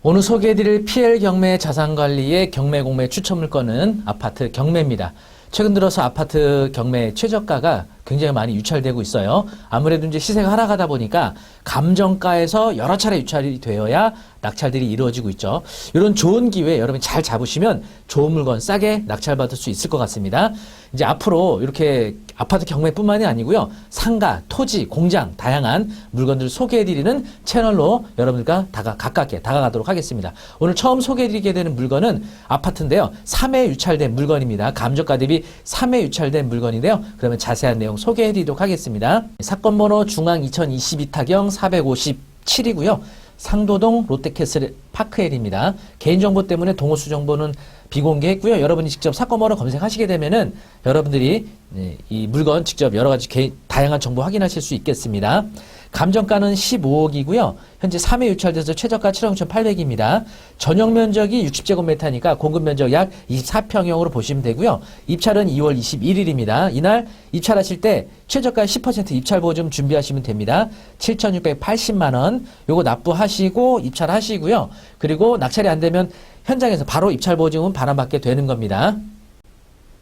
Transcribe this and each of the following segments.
오늘 소개해드릴 PL 경매 자산관리의 경매 공매 추천 물건은 아파트 경매입니다. 최근 들어서 아파트 경매 최저가가 굉장히 많이 유찰되고 있어요. 아무래도 이제 시세가 하락하다 보니까 감정가에서 여러 차례 유찰이 되어야 낙찰들이 이루어지고 있죠. 이런 좋은 기회 여러분 잘 잡으시면 좋은 물건 싸게 낙찰받을 수 있을 것 같습니다. 이제 앞으로 이렇게 아파트 경매뿐만이 아니고요. 상가, 토지, 공장 다양한 물건들을 소개해드리는 채널로 여러분들과 다가, 가깝게 다가가도록 하겠습니다. 오늘 처음 소개해드리게 되는 물건은 아파트인데요. 3회 유찰된 물건입니다. 감정가 대비 3회 유찰된 물건인데요. 그러면 자세한 내용 소개해드리도록 하겠습니다. 사건 번호 중앙 2022 타경 457이고요. 상도동 롯데캐슬 파크엘입니다. 개인정보 때문에 동호수 정보는 비공개했고요. 여러분이 직접 사건 번호 검색하시게 되면은 여러분들이 네, 이 물건 직접 여러 가지 개- 다양한 정보 확인하실 수 있겠습니다. 감정가는 15억이고요. 현재 3회 유찰돼서 최저가 7억 6,800입니다. 전용 면적이 60제곱미터니까 공급 면적 약 24평형으로 보시면 되고요. 입찰은 2월 21일입니다. 이날 입찰하실 때 최저가 10% 입찰 보증 준비하시면 됩니다. 7,680만 원. 요거 납부하시고 입찰하시고요. 그리고 낙찰이 안 되면 현장에서 바로 입찰 보증은 반환받게 되는 겁니다.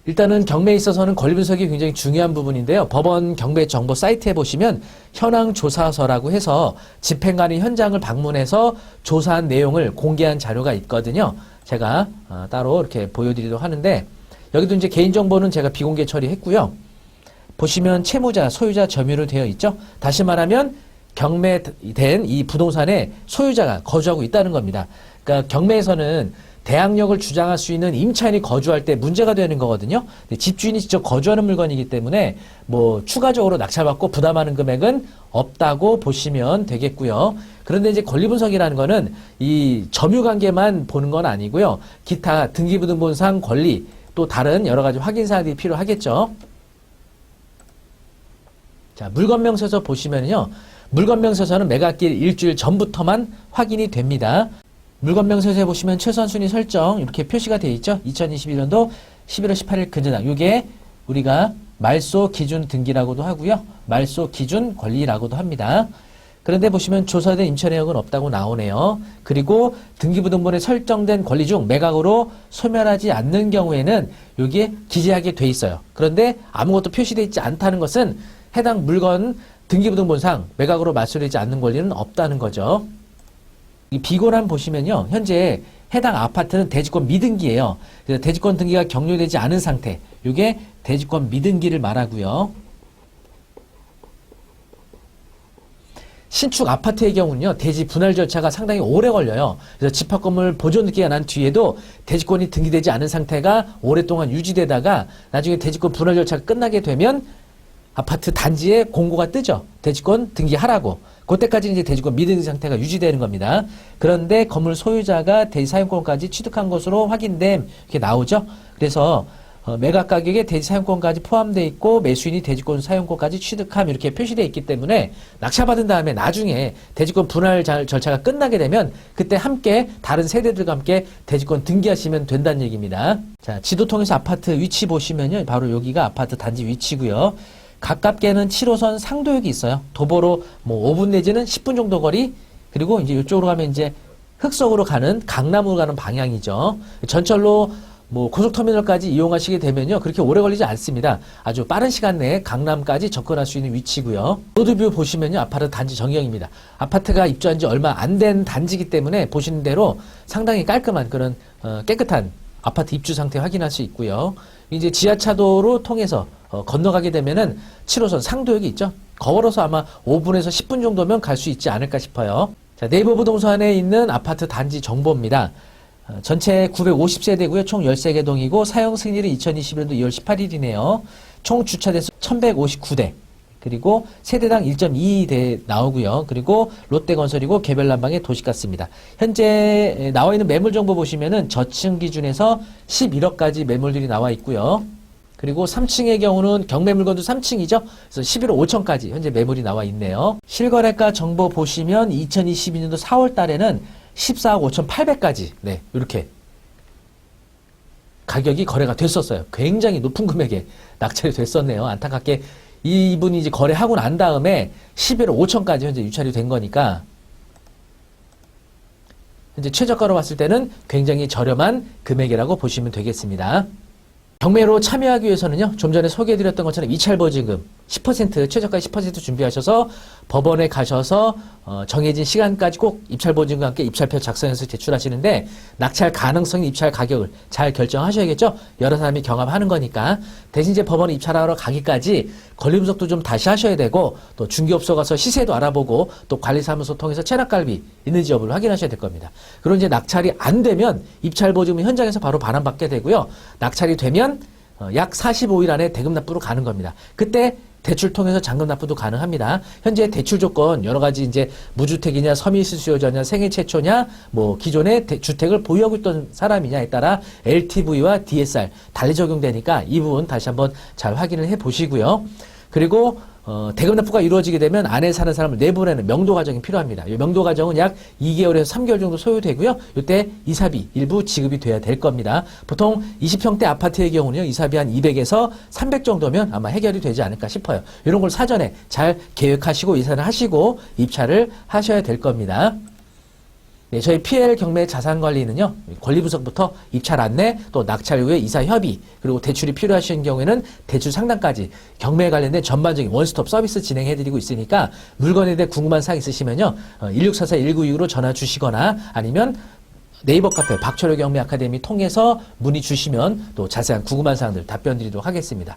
일단은 경매에 있어서는 권리 분석이 굉장히 중요한 부분인데요. 법원 경매 정보 사이트에 보시면 현황 조사서라고 해서 집행관이 현장을 방문해서 조사한 내용을 공개한 자료가 있거든요. 제가 어, 따로 이렇게 보여드리도록 하는데 여기도 이제 개인정보는 제가 비공개 처리했고요. 보시면 채무자, 소유자 점유로 되어 있죠. 다시 말하면 경매된 이 부동산의 소유자가 거주하고 있다는 겁니다. 그러니까 경매에서는 대항력을 주장할 수 있는 임차인이 거주할 때 문제가 되는 거거든요. 집주인이 직접 거주하는 물건이기 때문에 뭐 추가적으로 낙찰받고 부담하는 금액은 없다고 보시면 되겠고요. 그런데 이제 권리 분석이라는 거는 이 점유 관계만 보는 건 아니고요. 기타 등기부등본상 권리 또 다른 여러 가지 확인 사항들이 필요하겠죠. 자, 물건명세서 보시면요. 물건명세서는 매각일 일주일 전부터만 확인이 됩니다. 물건명세서에 보시면 최선 순위 설정 이렇게 표시가 되어 있죠. 2021년도 11월 18일 근저당. 이게 우리가 말소 기준 등기라고도 하고요. 말소 기준 권리라고도 합니다. 그런데 보시면 조사된 임차 내역은 없다고 나오네요. 그리고 등기부등본에 설정된 권리 중 매각으로 소멸하지 않는 경우에는 여기에 기재하게 돼 있어요. 그런데 아무것도 표시되어 있지 않다는 것은 해당 물건 등기부등본상 매각으로 말소되지 않는 권리는 없다는 거죠. 이 비고란 보시면요. 현재 해당 아파트는 대지권 미등기예요. 그래서 대지권 등기가 격려되지 않은 상태. 이게 대지권 미등기를 말하고요. 신축 아파트의 경우는요, 대지 분할 절차가 상당히 오래 걸려요. 그래서 집합 건물 보존 등기가 난 뒤에도 대지권이 등기되지 않은 상태가 오랫동안 유지되다가 나중에 대지권 분할 절차가 끝나게 되면 아파트 단지에 공고가 뜨죠. 대지권 등기하라고. 그때까지 이제 대지권 미등기 상태가 유지되는 겁니다. 그런데 건물 소유자가 대지 사용권까지 취득한 것으로 확인됨 이렇게 나오죠. 그래서 어, 매각 가격에 대지 사용권까지 포함되어 있고 매수인이 대지권 사용권까지 취득함 이렇게 표시되어 있기 때문에 낙찰받은 다음에 나중에 대지권 분할 자- 절차가 끝나게 되면 그때 함께 다른 세대들과 함께 대지권 등기하시면 된다는 얘기입니다. 자, 지도 통해서 아파트 위치 보시면요. 바로 여기가 아파트 단지 위치고요. 가깝게는 7호선 상도역이 있어요. 도보로 뭐 5분 내지는 10분 정도 거리. 그리고 이제 이쪽으로 가면 이제 흑석으로 가는 강남으로 가는 방향이죠. 전철로 뭐 고속터미널까지 이용하시게 되면요. 그렇게 오래 걸리지 않습니다. 아주 빠른 시간 내에 강남까지 접근할 수 있는 위치고요. 로드뷰 보시면요. 아파트 단지 전경입니다. 아파트가 입주한 지 얼마 안 된 단지기 때문에 보시는 대로 상당히 깔끔한 그런 어, 깨끗한 아파트 입주 상태 확인할 수 있고요. 이제 지하차도로 통해서 어, 건너가게 되면은 7호선 상도역이 있죠. 걸어서 아마 5분에서 10분 정도면 갈 수 있지 않을까 싶어요. 자, 네이버 부동산에 있는 아파트 단지 정보입니다. 어, 전체 950세대고요. 총 13개 동이고 사용 승일은 2021년도 2월 18일이네요. 총 주차 대수 1159대. 그리고 세대당 1.22대 나오고요. 그리고 롯데건설이고 개별난방의 도시가스입니다. 현재 나와 있는 매물 정보 보시면은 저층 기준에서 11억까지 매물들이 나와 있고요. 그리고 3층의 경우는 경매 물건도 3층이죠. 그래서 11억 5천까지 현재 매물이 나와 있네요. 실거래가 정보 보시면 2022년도 4월 달에는 14억 5천 8백까지 네, 이렇게 가격이 거래가 됐었어요. 굉장히 높은 금액에 낙찰이 됐었네요. 안타깝게 이분이 이제 거래하고 난 다음에 11억 5천까지 현재 유찰이 된 거니까 현재 최저가로 봤을 때는 굉장히 저렴한 금액이라고 보시면 되겠습니다. 경매로 참여하기 위해서는요, 좀 전에 소개해드렸던 것처럼 입찰보증금 10% 최저가 10% 준비하셔서 법원에 가셔서 어, 정해진 시간까지 꼭 입찰 보증금과 함께 입찰표 작성해서 제출하시는데 낙찰 가능성, 입찰 가격을 잘 결정하셔야겠죠. 여러 사람이 경험하는 거니까 대신 이제 법원에 입찰하러 가기까지 권리 분석도 좀 다시 하셔야 되고 또 중개업소 가서 시세도 알아보고 또 관리사무소 통해서 체납갈비 있는지 여부를 확인하셔야 될 겁니다. 그리고 이제 낙찰이 안 되면 입찰 보증금 현장에서 바로 반환받게 되고요. 낙찰이 되면 어, 약 45일 안에 대금 납부로 가는 겁니다. 그때 대출 통해서 잔금 납부도 가능합니다. 현재 대출 조건 여러 가지 이제 무주택이냐 서민시 수요자냐 생애 최초냐 뭐 기존의 대- 주택을 보유하고 있던 사람이냐에 따라 LTV와 DSR 달리 적용되니까 이 부분 다시 한번 잘 확인을 해 보시고요. 그리고 어, 대금 납부가 이루어지게 되면 안에 사는 사람을 내보내는 명도 과정이 필요합니다. 이 명도 과정은 약 2개월에서 3개월 정도 소요되고요. 이때 이사비 일부 지급이 돼야 될 겁니다. 보통 20평대 아파트의 경우는요. 이사비 한 200에서 300 정도면 아마 해결이 되지 않을까 싶어요. 이런 걸 사전에 잘 계획하시고 이사를 하시고 입찰을 하셔야 될 겁니다. 네, 저희 PL 경매 자산 관리는요, 권리 분석부터 입찰 안내, 또 낙찰 후에 이사 협의, 그리고 대출이 필요하신 경우에는 대출 상담까지 경매에 관련된 전반적인 원스톱 서비스 진행해드리고 있으니까 물건에 대해 궁금한 사항 있으시면요, 1644-1929로 전화 주시거나 아니면 네이버 카페 박철호 경매 아카데미 통해서 문의 주시면 또 자세한 궁금한 사항들 답변 드리도록 하겠습니다.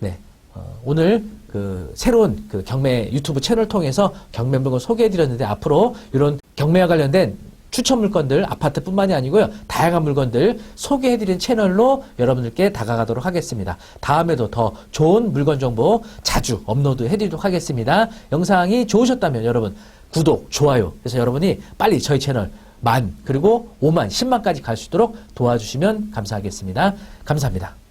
네. 어, 오늘 그 새로운 그 경매 유튜브 채널 통해서 경매 물건 소개해 드렸는데 앞으로 이런 경매와 관련된 추천 물건들 아파트뿐만이 아니고요 다양한 물건들 소개해 드린 채널로 여러분들께 다가가도록 하겠습니다. 다음에도 더 좋은 물건 정보 자주 업로드 해 드리도록 하겠습니다. 영상이 좋으셨다면 여러분 구독 좋아요 그래서 여러분이 빨리 저희 채널 만 그리고 5만 10만까지 갈 수 있도록 도와주시면 감사하겠습니다. 감사합니다